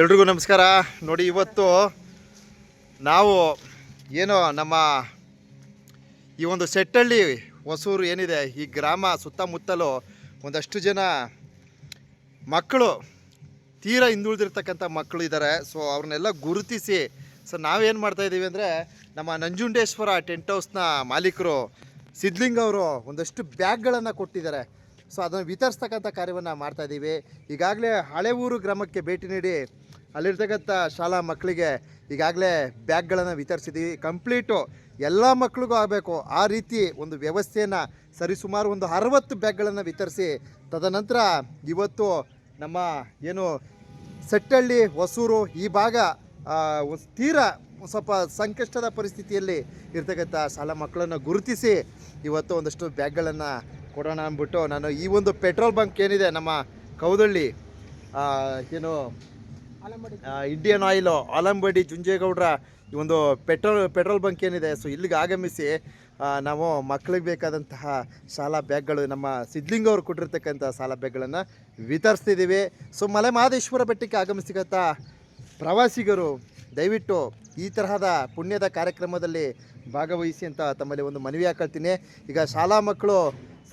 ಎಲ್ರಿಗೂ ನಮಸ್ಕಾರ. ನೋಡಿ, ಇವತ್ತು ನಾವು ಏನೋ ನಮ್ಮ ಈ ಒಂದು ಸೆಟ್ಟಳ್ಳಿ ಹೊಸೂರು ಏನಿದೆ, ಈ ಗ್ರಾಮ ಸುತ್ತಮುತ್ತಲು ಒಂದಷ್ಟು ಜನ ಮಕ್ಕಳು, ತೀರಾ ಹಿಂದುಳಿದಿರ್ತಕ್ಕಂಥ ಮಕ್ಕಳು ಇದ್ದಾರೆ. ಸೊ ಅವ್ರನ್ನೆಲ್ಲ ಗುರುತಿಸಿ ಸೊ ನಾವೇನು ಮಾಡ್ತಾ ಇದ್ದೀವಿ ಅಂದರೆ, ನಮ್ಮ ನಂಜುಂಡೇಶ್ವರ ಟೆಂಟ್ ಹೌಸ್ನ ಮಾಲೀಕರು ಸಿದ್ಲಿಂಗ್ ಅವರು ಒಂದಷ್ಟು ಬ್ಯಾಗ್ಗಳನ್ನು ಕೊಟ್ಟಿದ್ದಾರೆ. ಸೊ ಅದನ್ನು ವಿತರಿಸ್ತಕ್ಕಂಥ ಕಾರ್ಯವನ್ನು ಮಾಡ್ತಾ ಇದ್ದೀವಿ. ಈಗಾಗಲೇ ಹಳೆ ಊರು ಗ್ರಾಮಕ್ಕೆ ಭೇಟಿ ನೀಡಿ ಅಲ್ಲಿರ್ತಕ್ಕಂಥ ಶಾಲಾ ಮಕ್ಕಳಿಗೆ ಈಗಾಗಲೇ ಬ್ಯಾಗ್ಗಳನ್ನು ವಿತರಿಸಿದ್ದೀವಿ. ಕಂಪ್ಲೀಟು ಎಲ್ಲ ಮಕ್ಕಳಿಗೂ ಆಗಬೇಕು. ಆ ರೀತಿ ಒಂದು ವ್ಯವಸ್ಥೆಯನ್ನು ಸರಿಸುಮಾರು ಒಂದು ಅರವತ್ತು ಬ್ಯಾಗ್ಗಳನ್ನು ವಿತರಿಸಿ ತದನಂತರ ಇವತ್ತು ನಮ್ಮ ಏನು ಸೆಟ್ಟಳ್ಳಿ, ಹೊಸೂರು ಈ ಭಾಗ ತೀರ ಸ್ವಲ್ಪ ಸಂಕಷ್ಟದ ಪರಿಸ್ಥಿತಿಯಲ್ಲಿ ಇರ್ತಕ್ಕಂಥ ಶಾಲಾ ಮಕ್ಕಳನ್ನು ಗುರುತಿಸಿ ಇವತ್ತು ಒಂದಷ್ಟು ಬ್ಯಾಗ್ಗಳನ್ನು ಕೊಡೋಣ ಅಂದ್ಬಿಟ್ಟು ನಾನು ಈ ಒಂದು ಪೆಟ್ರೋಲ್ ಬಂಕ್ ಏನಿದೆ, ನಮ್ಮ ಕೌದಳ್ಳಿ ಏನು ಇಂಡಿಯನ್ ಆಯಿಲು ಆಲಂಬಡಿ ಜುಂಜೇಗೌಡ್ರ ಈ ಒಂದು ಪೆಟ್ರೋಲ್ ಪೆಟ್ರೋಲ್ ಬಂಕ್ ಏನಿದೆ, ಸೊ ಇಲ್ಲಿಗೆ ಆಗಮಿಸಿ ನಾವು ಮಕ್ಕಳಿಗೆ ಬೇಕಾದಂತಹ ಶಾಲಾ ಬ್ಯಾಗ್ಗಳು, ನಮ್ಮ ಸಿದ್ಲಿಂಗ್ ಅವರು ಕೊಟ್ಟಿರ್ತಕ್ಕಂಥ ಶಾಲಾ ಬ್ಯಾಗ್ಗಳನ್ನು ವಿತರಿಸ್ತಿದ್ದೀವಿ. ಸೊ ಮಲೆ ಮಹದೇಶ್ವರ ಬೆಟ್ಟಕ್ಕೆ ಆಗಮಿಸಿದಂಥ ಪ್ರವಾಸಿಗರು, ದಯವಿಟ್ಟು ಈ ತರಹದ ಪುಣ್ಯದ ಕಾರ್ಯಕ್ರಮದಲ್ಲಿ ಭಾಗವಹಿಸಿ ಅಂತ ತಮ್ಮಲ್ಲಿ ಒಂದು ಮನವಿ ಹಾಕೊಳ್ತೀನಿ. ಈಗ ಶಾಲಾ ಮಕ್ಕಳು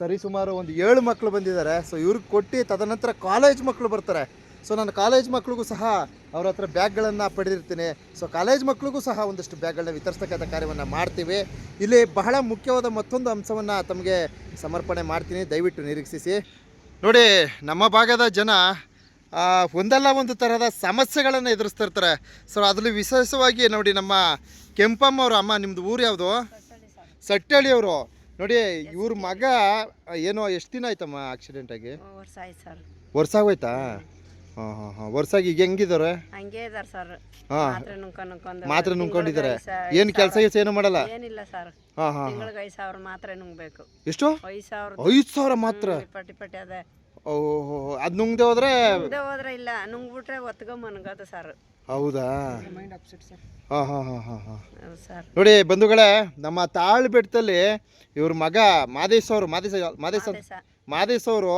ಸರಿಸುಮಾರು ಒಂದು ಏಳು ಮಕ್ಕಳು ಬಂದಿದ್ದಾರೆ. ಸೊ ಇವ್ರಿಗೆ ಕೊಟ್ಟು ತದನಂತರ ಕಾಲೇಜ್ ಮಕ್ಕಳು ಬರ್ತಾರೆ. ಸೊ ನಾನು ಕಾಲೇಜ್ ಮಕ್ಕಳಿಗೂ ಸಹ ಅವ್ರ ಹತ್ರ ಬ್ಯಾಗ್ಗಳನ್ನು ಪಡೆದಿರ್ತೀನಿ. ಸೊ ಕಾಲೇಜ್ ಮಕ್ಕಳಿಗೂ ಸಹ ಒಂದಷ್ಟು ಬ್ಯಾಗ್ಗಳನ್ನ ವಿತರಿಸ್ತಕ್ಕಂಥ ಕಾರ್ಯವನ್ನು ಮಾಡ್ತೀವಿ. ಇಲ್ಲಿ ಬಹಳ ಮುಖ್ಯವಾದ ಮತ್ತೊಂದು ಅಂಶವನ್ನು ತಮಗೆ ಸಮರ್ಪಣೆ ಮಾಡ್ತೀನಿ. ದಯವಿಟ್ಟು ನಿರೀಕ್ಷಿಸಿ. ನೋಡಿ ನಮ್ಮ ಭಾಗದ ಜನ ಒಂದಲ್ಲ ಒಂದು ಥರದ ಸಮಸ್ಯೆಗಳನ್ನು ಎದುರಿಸ್ತಿರ್ತಾರೆ ಸೊ ಅದರಲ್ಲಿ ವಿಶೇಷವಾಗಿ ನೋಡಿ ನಮ್ಮ ಕೆಂಪಮ್ಮ ಅವ್ರ ಅಮ್ಮ ನಿಮ್ಮದು ಊರು ಯಾವುದು? ಸಟ್ಟಳ್ಳಿಯವರು ನೋಡಿ ಇವ್ರ ಮಗ ಏನೋ ಎಷ್ಟು ದಿನ ಆಯ್ತಮ್ಮ ಆಕ್ಸಿಡೆಂಟ್ ಆಗಿ? ವರ್ಷ ಆಯ್ತು ಸರ್ ವರ್ಷ ಆಗೋಯ್ತಾ? ಹಾಂ ಹಾಂ ಹಾಂ. ವರ್ಷಾಗಿ ಈಗ ಹೆಂಗಿದ್ದಾರೆ ಹಂಗೆ ಇದಾರೆ ಸರ್ ಹಾ. ಮಾತ್ರೆ ನುಂಕೊಂಡು ನುಂಕೊಂಡು ಮಾತ್ರೆ ನುಂಗ್ಕೊಂಡಿದ್ದಾರೆ ಏನು ಕೆಲಸ ಏನೂ ಏನು ಮಾಡಲ್ಲ? ಏನಿಲ್ಲ ಸರ್ ಹಾಂ ಹಾಂ ತಿಂಗಳಿಗೆ ಐದು ಸಾವಿರ ಮಾತ್ರೆ ನುಂಗ್ಬೇಕು. ಎಷ್ಟು? ಐದು ಸಾವಿರ ಐದು ಸಾವಿರ ಮಾತ್ರ? ಪಟ್ಟಿ ಪಟ್ಟಿ ಅದೇ. ಓಹೋ ಅದು ನುಂಗ್ದೆ ಹೋದ್ರೆ ಇಲ್ಲ ನುಂಗ್ಬಿಟ್ರೆ ಮನ್ಗದು ಸರ್. ಹೌದಾ? ಮೈಂಡ್ ಅಪ್ಸೆಟ್ ಸರ್ ಹಾಂ ಹಾಂ ಹಾಂ ಹಾಂ ಹಾಂ. ಸರ್. ನೋಡಿ ಬಂಧುಗಳೇ ನಮ್ಮ ತಾಳ್ ಬೆಟ್ಟದಲ್ಲಿ ಇವ್ರ ಮಗ ಮಾದೇಶ್ ಅವರು ಮಾದೇಶ ಮಾದೇಶ್ ಅಂತ- ಮಾದೇಶ್. ಅವರು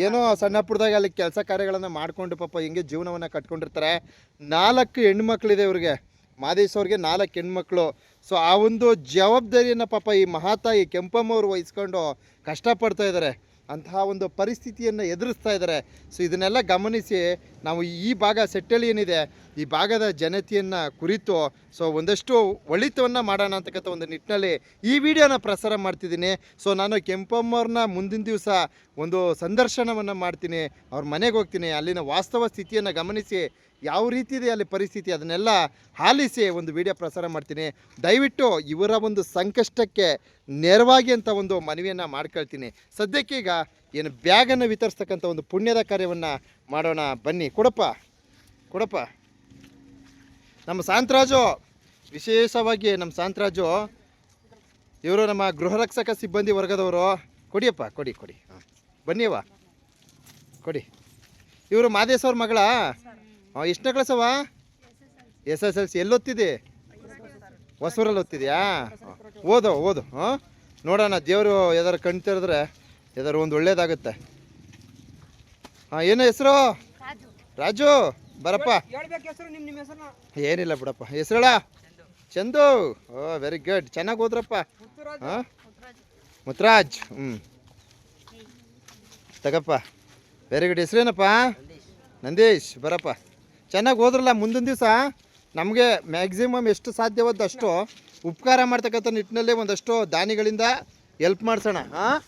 ಏನೋ ಸಣ್ಣ ಪುಟ್ಟದಾಗ ಅಲ್ಲಿ ಕೆಲಸ ಕಾರ್ಯಗಳನ್ನು ಮಾಡ್ಕೊಂಡು ಪಾಪ ಹಿಂಗೆ ಜೀವನವನ್ನ ಕಟ್ಕೊಂಡಿರ್ತಾರೆ. ನಾಲ್ಕು ಹೆಣ್ಮಕ್ಳಿದೆ ಇವ್ರಿಗೆ. ಮಾದೇಶ್ ಅವ್ರಿಗೆ ನಾಲ್ಕು ಹೆಣ್ಮಕ್ಳು. ಸೊ ಆ ಒಂದು ಜವಾಬ್ದಾರಿಯನ್ನ ಪಾಪ ಈ ಮಹಾತಾಯಿ ಕೆಂಪಮ್ಮ ಅವರು ವಹಿಸ್ಕೊಂಡು ಕಷ್ಟಪಡ್ತಾ ಇದ್ದಾರೆ ಅಂತಹ ಒಂದು ಪರಿಸ್ಥಿತಿಯನ್ನು ಎದುರಿಸ್ತಾ ಇದ್ದಾರೆ. ಸೊ ಇದನ್ನೆಲ್ಲ ಗಮನಿಸಿ ನಾವು ಈ ಭಾಗ ಸೆಟ್ಟಲ್ಲಿ ಏನಿದೆ, ಈ ಭಾಗದ ಜನತೆಯನ್ನು ಕುರಿತು ಸೊ ಒಂದಷ್ಟು ಒಳಿತವನ್ನು ಮಾಡೋಣ ಅಂತಕ್ಕಂಥ ಒಂದು ನಿಟ್ಟಿನಲ್ಲಿ ಈ ವಿಡಿಯೋನ ಪ್ರಸಾರ ಮಾಡ್ತಿದ್ದೀನಿ. ಸೊ ನಾನು ಕೆಂಪಮ್ಮವ್ರನ್ನ ಮುಂದಿನ ದಿವಸ ಒಂದು ಸಂದರ್ಶನವನ್ನು ಮಾಡ್ತೀನಿ. ಅವ್ರ ಮನೆಗೆ ಹೋಗ್ತೀನಿ. ಅಲ್ಲಿನ ವಾಸ್ತವ ಸ್ಥಿತಿಯನ್ನು ಗಮನಿಸಿ ಯಾವ ರೀತಿ ಇದೆ ಅಲ್ಲಿ ಪರಿಸ್ಥಿತಿ? ಅದನ್ನೆಲ್ಲ ಆಲಿಸಿ ಒಂದು ವಿಡಿಯೋ ಪ್ರಸಾರ ಮಾಡ್ತೀನಿ. ದಯವಿಟ್ಟು ಇವರ ಒಂದು ಸಂಕಷ್ಟಕ್ಕೆ ನೇರವಾಗಿ ಅಂತ ಒಂದು ಮನವಿಯನ್ನು ಮಾಡ್ಕೊಳ್ತೀನಿ. ಸದ್ಯಕ್ಕೆ ಈಗ ಏನು ಬ್ಯಾಗನ್ನು ವಿತರಿಸ್ತಕ್ಕಂಥ ಒಂದು ಪುಣ್ಯದ ಕಾರ್ಯವನ್ನು ಮಾಡೋಣ. ಬನ್ನಿ. ಕೊಡಪ್ಪ. ಕೊಡಪ್ಪ. ನಮ್ಮ ಸಾಂತರಾಜು, ವಿಶೇಷವಾಗಿ ನಮ್ಮ ಸಾಂತರಾಜು, ಇವರು ನಮ್ಮ ಗೃಹರಕ್ಷಕ ಸಿಬ್ಬಂದಿ ವರ್ಗದವರು. ಕೊಡಿಯಪ್ಪ, ಕೊಡಿ ಕೊಡಿ. ಹಾಂ. ಬನ್ನಿಯವ್ವ ಕೊಡಿ. ಇವರು ಮಾದೇಶ್ವರ ಮಗಳ? ಹಾಂ ಎಷ್ಟನೇ ಕ್ಲಾಸವ ಎಸ್ ಎಸ್ ಎಲ್ ಸಿ ಎಲ್ಲಿ ಓದ್ತಿದ್ದಿ ಹೊಸೂರಲ್ಲಿ ಓದ್ತಿದ್ಯಾ? ಓದೋ ಓದು ಹಾಂ? ನೋಡೋಣ ದೇವರು ಯಾವ್ದಾರು ಕಣ್ ತೆರೆದ್ರೆ ಯಾವ್ದಾರು ಒಂದು ಒಳ್ಳೇದಾಗುತ್ತೆ. ಹಾಂ ಏನು ಹೆಸರು? ರಾಜು. ಬರಪ್ಪ. ಹೇಳ್ಬೇಕು ಹೆಸರು ನಿಮ್ಮ ನಿಮ್ಮ ಹೆಸರನ್ನ. ಏನಿಲ್ಲ ಬಿಡಪ್ಪ. ಹೆಸರಳ? ಚಂದು. ಓ ವೆರಿ ಗುಡ್ ಚೆನ್ನಾಗಿ ಓದ್ರಪ್ಪ. ಮುತ್ತುರಾಜ್. ಹಾಂ? ಮುತ್ರಾಜ್ ಹ್ಞೂ ತಗಪ್ಪ. ವೆರಿ ಗುಡ್ ಹೆಸ್ರೇನಪ್ಪ? ನಂದೀಶ್ ಬರಪ್ಪ. ಚೆನ್ನಾಗಿ ಹೋದ್ರಲ್ಲ ಮುಂದಿನ ದಿವಸ? ನಮಗೆ ಮ್ಯಾಕ್ಸಿಮಮ್ ಎಷ್ಟು ಸಾಧ್ಯವಾದ ಅಷ್ಟು ಉಪಕಾರ ಮಾಡ್ತಕ್ಕಂಥ ನಿಟ್ಟಿನಲ್ಲಿ ಒಂದಷ್ಟು ದಾನಿಗಳಿಂದ ಎಲ್ಪ್ ಮಾಡ್ಸೋಣ ಹಾಂ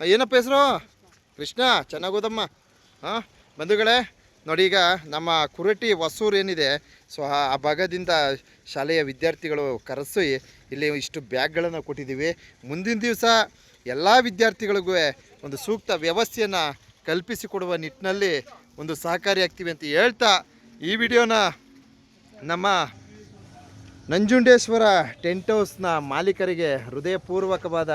ಏನಪ್ಪ ಹೆಸರು? ಕೃಷ್ಣ, ಚೆನ್ನಾಗಿ ಹೋದಮ್ಮ. ಹಾಂ ಬಂಧುಗಳೇ, ನೋಡಿ ಈಗ ನಮ್ಮ ಕುರಟಿ ಹೊಸೂರು ಏನಿದೆ, ಸೊ ಆ ಆ ಭಾಗದಿಂದ ಶಾಲೆಯ ವಿದ್ಯಾರ್ಥಿಗಳು ಕರೆಸಿ ಇಲ್ಲಿ ಇಷ್ಟು ಬ್ಯಾಗ್ಗಳನ್ನು ಕೊಟ್ಟಿದ್ದೀವಿ. ಮುಂದಿನ ದಿವಸ ಎಲ್ಲ ವಿದ್ಯಾರ್ಥಿಗಳಿಗೂ ಒಂದು ಸೂಕ್ತ ವ್ಯವಸ್ಥೆಯನ್ನು ಕಲ್ಪಿಸಿಕೊಡುವ ನಿಟ್ಟಿನಲ್ಲಿ ಒಂದು ಸಹಕಾರಿಯಾಗ್ತೀವಿ ಅಂತ ಹೇಳ್ತಾ ಈ ವಿಡಿಯೋನ ನಮ್ಮ ನಂಜುಂಡೇಶ್ವರ ಟೆಂಟ್ ಹೌಸ್ನ ಮಾಲೀಕರಿಗೆ ಹೃದಯಪೂರ್ವಕವಾದ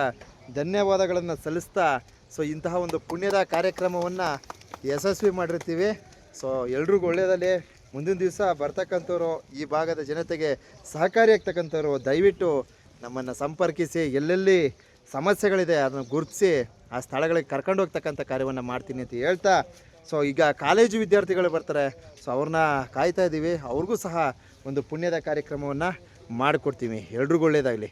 ಧನ್ಯವಾದಗಳನ್ನು ಸಲ್ಲಿಸ್ತಾ, ಸೊ ಇಂತಹ ಒಂದು ಪುಣ್ಯದ ಕಾರ್ಯಕ್ರಮವನ್ನು ಯಶಸ್ವಿ ಮಾಡಿರ್ತೀವಿ. ಸೊ ಎಲ್ರಿಗೂ ಒಳ್ಳೆಯದಲ್ಲಿ. ಮುಂದಿನ ದಿವಸ ಬರ್ತಕ್ಕಂಥವ್ರು, ಈ ಭಾಗದ ಜನತೆಗೆ ಸಹಕಾರಿಯಾಗ್ತಕ್ಕಂಥವ್ರು ದಯವಿಟ್ಟು ನಮ್ಮನ್ನು ಸಂಪರ್ಕಿಸಿ, ಎಲ್ಲೆಲ್ಲಿ ಸಮಸ್ಯೆಗಳಿದೆ ಅದನ್ನು ಗುರುತಿಸಿ, ಆ ಸ್ಥಳಗಳಿಗೆ ಕರ್ಕೊಂಡು ಹೋಗ್ತಕ್ಕಂಥ ಕಾರ್ಯವನ್ನು ಮಾಡ್ತೀನಿ ಅಂತ ಹೇಳ್ತಾ ಸೊ ಈಗ ಕಾಲೇಜು ವಿದ್ಯಾರ್ಥಿಗಳು ಬರ್ತಾರೆ. ಸೊ ಅವ್ರನ್ನ ಕಾಯ್ತಾ ಇದ್ದೀವಿ ಅವ್ರಿಗೂ ಸಹ ಒಂದು ಪುಣ್ಯದ ಕಾರ್ಯಕ್ರಮವನ್ನು ಮಾಡಿಕೊಡ್ತೀವಿ. ಎಲ್ರಿಗೂ ಒಳ್ಳೆಯದಾಗಲಿ